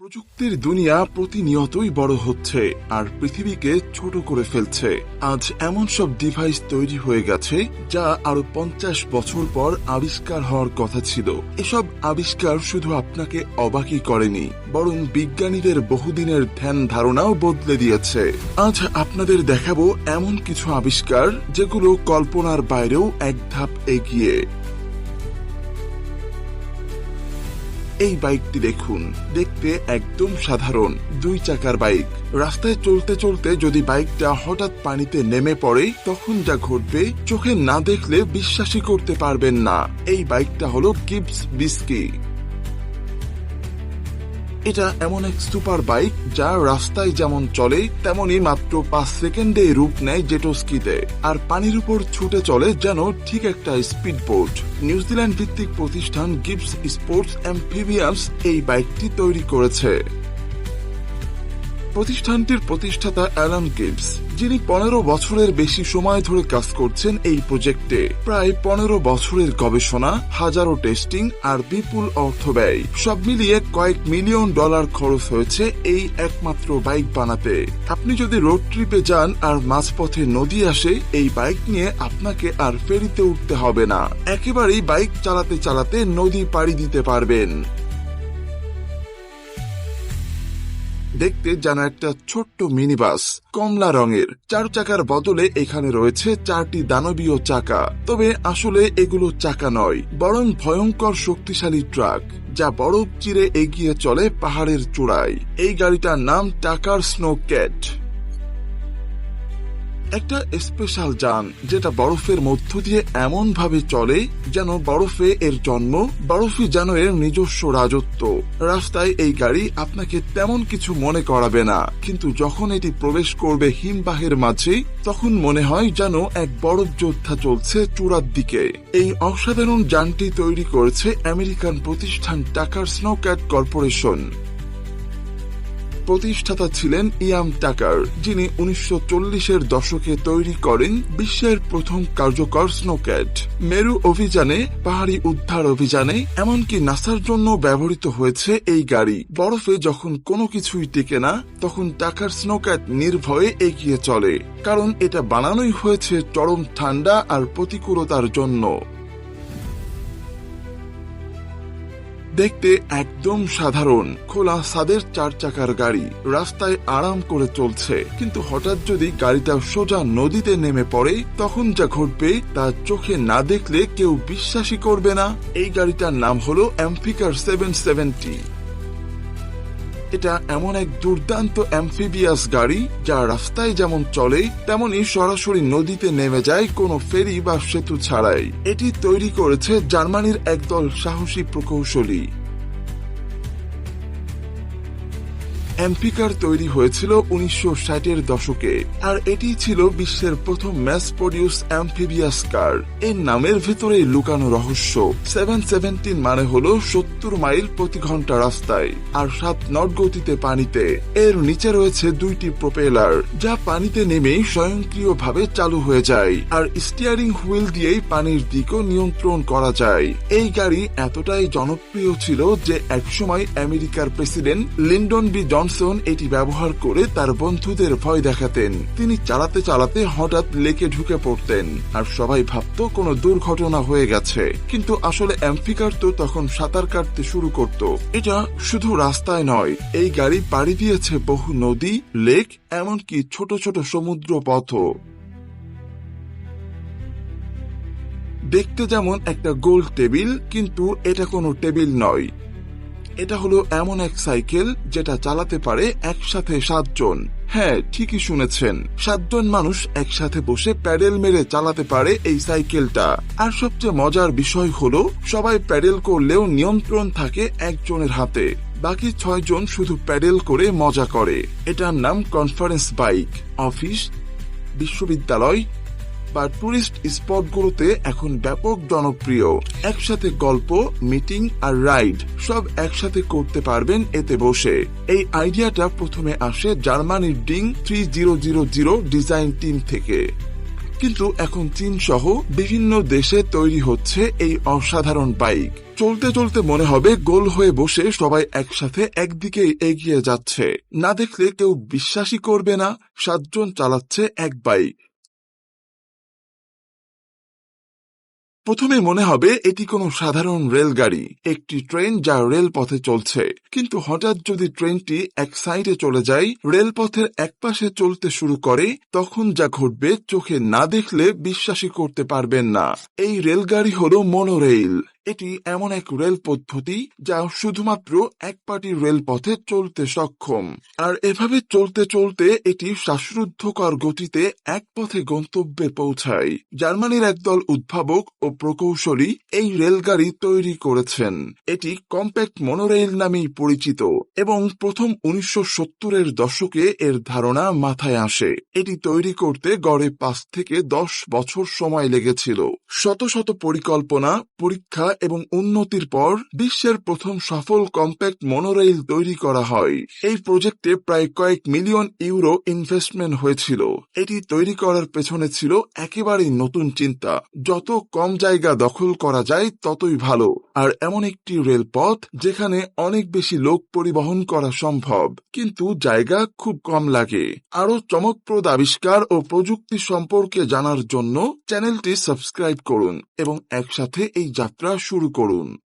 প্রযুক্তির দুনিয়া প্রতিনিয়তই বড় হচ্ছে আর পৃথিবীকে ছোট করে ফেলছে। আজ এমন সব ডিভাইস তৈরি হয়ে গেছে যা আরও পঞ্চাশ বছর পর আবিষ্কার হওয়ার কথা ছিল। এসব আবিষ্কার শুধু আপনাকে অবাকই করেনি, বরং বিজ্ঞানীদের বহুদিনের ধ্যান ধারণাও বদলে দিয়েছে। আজ আপনাদের দেখাবো এমন কিছু আবিষ্কার যেগুলো কল্পনার বাইরেও এক ধাপ এগিয়ে। এই বাইকটি দেখুন। দেখতে একদম সাধারণ, দুই চাকার বাইক। রাস্তায় চলতে চলতে যদি বাইকটা হঠাৎ পানিতে নেমে পড়ে, তখন যা ঘটবে, চোখে না দেখলে বিশ্বাসই করতে পারবেন না। এই বাইকটা হলো কিপস বিস্কি। এটা এমন এক সুপার বাইক যা রাস্তায় যেমন চলে, তেমনি মাত্র পাঁচ সেকেন্ডে রূপ নেয় জেটোস্কিতে আর পানির উপর ছুটে চলে যেন ঠিক একটা স্পিড বোট নিউজিল্যান্ড ভিত্তিক প্রতিষ্ঠান গিফটস স্পোর্টস অ্যাম্পিভিয়ামস এই বাইকটি তৈরি করেছে। প্রতিষ্ঠানটির প্রতিষ্ঠাতা অ্যালান গিবস, যিনি পনেরো বছরের বেশি সময় ধরে কাজ করছেন এই প্রজেক্টে। প্রায় পনেরো বছরের গবেষণা, হাজারো টেস্টিং আর বিপুল অর্থ ব্যয়। সব মিলিয়ে কয়েক মিলিয়ন ডলার খরচ হয়েছে এই একমাত্র বাইক বানাতে। আপনি যদি রোড ট্রিপে যান আর মাঝপথে নদী আসে, এই বাইক নিয়ে আপনাকে আর ফেরিতে উঠতে হবে না। একেবারেই বাইক চালাতে চালাতে নদী পাড়ি দিতে পারবেন। দেখতে যেন একটা ছোট্ট মিনি বাস কমলা রঙের। চার চাকার বদলে এখানে রয়েছে চারটি দানবীয় চাকা। তবে আসলে এগুলো চাকা নয়, বরং ভয়ঙ্কর শক্তিশালী ট্রাক, যা বরফ চিরে এগিয়ে চলে পাহাড়ের চূড়ায়। এই গাড়িটার নাম টাকার স্নো ক্যাট। একটা স্পেশাল যান যেটা বরফের মধ্য দিয়ে এমন ভাবে চলে যেন বরফে এর জন্ম, বরফই যেন এর নিজস্ব রাজত্ব। রাস্তায় এই গাড়ি আপনাকে তেমন কিছু মনে করাবে না, কিন্তু যখন এটি প্রবেশ করবে হিমবাহের মাঝে, তখন মনে হয় যেন এক বরফ যোদ্ধা চলছে চূড়ার দিকে। এই অসাধারণ যানটি তৈরি করেছে আমেরিকান প্রতিষ্ঠান টাকার স্নোক্যাট কর্পোরেশন। প্রতিষ্ঠাতা ছিলেন ইয়াম টাকার, যিনি উনিশশো চল্লিশের দশকে তৈরি করেন বিশ্বের প্রথম কার্যকর স্নোক্যাট মেরু অভিযানে, পাহাড়ি উদ্ধার অভিযানে, এমনকি নাসার জন্য ব্যবহৃত হয়েছে এই গাড়ি। বরফে যখন কোনো কিছুই টিকে না, তখন টাকার স্নোক্যাট নির্ভয়ে এগিয়ে চলে, কারণ এটা বানানোই হয়েছে চরম ঠান্ডা আর প্রতিকূলতার জন্য। দেখতে একদম সাধারণ। খোলা সাদের চার চাকার গাড়ি। রাস্তায় আরাম করে চলছে। কিন্তু হঠাৎ যদি গাড়িটা সোজা নদীতে নেমে পড়ে, তখন যা ঘটবে তা চোখে না দেখলে কেউ বিশ্বাসই করবে না। এই গাড়িটার নাম হলো অ্যাম্পিকার সেভেন সেভেন্টি এটা এমন এক দুর্দান্ত অ্যাম্ফিবিয়াস গাড়ি, যা রাস্তায় যেমন চলে, তেমনই সরাসরি নদীতে নেমে যায় কোনো ফেরি বা সেতু ছাড়াই। এটি তৈরি করেছে জার্মানির একদল সাহসী প্রকৌশলী। অ্যাম্পিকার তৈরি হয়েছিল উনিশশো ষাটের দশকে, আর এটি ছিল বিশ্বের প্রথম ম্যাস প্রডিউস অ্যাম্ফিবিয়াস কার এর নামের ভেতরে লুকানো রহস্য। সেভেন সেভেন্টিন মানে হলো সত্তর মাইল প্রতি ঘণ্টা রাস্তায়, আর সাত নট গতিতে পানিতে। এর নিচে রয়েছে দুইটি প্রোপেলার যা পানিতে নেমেই স্বয়ংক্রিয়ভাবে চালু হয়ে যায়, আর স্টিয়ারিং হুইল দিয়েই পানির দিকও নিয়ন্ত্রণ করা যায়। এই গাড়ি এতটাই জনপ্রিয় ছিল যে একসময় আমেরিকার president Lyndon B John Johnson এটি ব্যবহার করে তার বন্ধুদের ভয় দেখাতেন। তিনি চালাতে চালাতে হঠাৎ লেকে ঢুকে পড়তেন। আর সবাই ভাবত কোনো দুর্ঘটনা হয়ে গেছে। কিন্তু আসলে অ্যাম্ফিকার তো তখন সাঁতার কাটতে শুরু করত। এটা শুধু রাস্তায় নয়, এই গাড়ি পাড়ি দিয়েছে বহু নদী, লেক, এমনকি ছোট ছোট সমুদ্র পথও দেখতে যেমন একটা গোল টেবিল, কিন্তু এটা কোনো টেবিল নয়। এটা হলো এমন এক সাইকেল যেটা চালাতে পারে একসাথে সাতজন। হ্যাঁ ঠিকই শুনেছেন। সাতজন মানুষ একসাথে বসে প্যাডেল মেরে চালাতে পারে এই সাইকেলটা। আর সবচেয়ে মজার বিষয় হলো, সবাই প্যাডেল করলেও নিয়ন্ত্রণ থাকে একজনের হাতে। বাকি ছয়জন শুধু প্যাডেল করে মজা করে। এটার নাম কনফারেন্স বাইক। অফিস, বিশ্ববিদ্যালয় বা টুরিস্ট স্পটগুলোতে এখন ব্যাপক জনপ্রিয়। একসাথে গল্প, মিটিং আর রাইড সব একসাথে করতে পারবেন এতে বসে। এই আইডিয়াটা প্রথমে আসে জার্মানির Ding three zero zero zero design team থেকে। কিন্তু এখন চীন সহ বিভিন্ন দেশে তৈরি হচ্ছে এই অসাধারণ বাইক। চলতে চলতে মনে হবে গোল হয়ে বসে সবাই একসাথে একদিকে এগিয়ে যাচ্ছে। না দেখলে কেউ বিশ্বাসই করবে না, সাতজন চালাচ্ছে এক বাইক। প্রথমে মনে হবে এটি কোনো সাধারণ রেলগাড়ি, একটি ট্রেন যা রেলপথে চলছে। কিন্তু হঠাৎ যদি ট্রেনটি এক সাইডে চলে যায়, রেলপথের একপাশে চলতে শুরু করে, তখন যা ঘটবে চোখে না দেখলে বিশ্বাসই করতে পারবেন না। এই রেলগাড়ি হল মনোরেল। এটি এমন এক রেল পদ্ধতি যা শুধুমাত্র এক পাটি রেলপথে চলতে সক্ষম। আর এভাবে চলতে চলতে এটি শ্বাসরুদ্ধকর গতিতে এক পথে গন্তব্যে পৌঁছায়। জার্মানির একদল উদ্ভাবক ও প্রকৌশলী এই রেলগাড়ি তৈরি করেছেন। এটি কম্প্যাক্ট মনোরেল নামেই পরিচিত এবং প্রথম উনিশশো সত্তরের দশকে এর ধারণা মাথায় আসে। এটি তৈরি করতে গড়ে পাঁচ থেকে দশ বছর সময় লেগেছিল। শত শত পরিকল্পনা, পরীক্ষা এবং উন্নতির পর বিশ্বের প্রথম সফল কম্প্যাক্ট মনোরেল তৈরি করা হয়। এই প্রজেক্টে প্রায় কয়েক মিলিয়ন ইউরো ইনভেস্টমেন্ট হয়েছিল। এটি তৈরি করার পেছনে ছিল একেবারেই নতুন চিন্তা। যত কম জায়গা দখল করা যায়, ততই ভালো। আর এমন একটি রেলপথ যেখানে অনেক বেশি লোক পরিবহন করা সম্ভব। কিন্তু জায়গা খুব কম লাগে। আরও চমকপ্রদ আবিষ্কার ও প্রযুক্তি সম্পর্কে জানার জন্য চ্যানেলটি সাবস্ক্রাইব করুন এবং একসাথে এই যাত্রা শুরু করুন।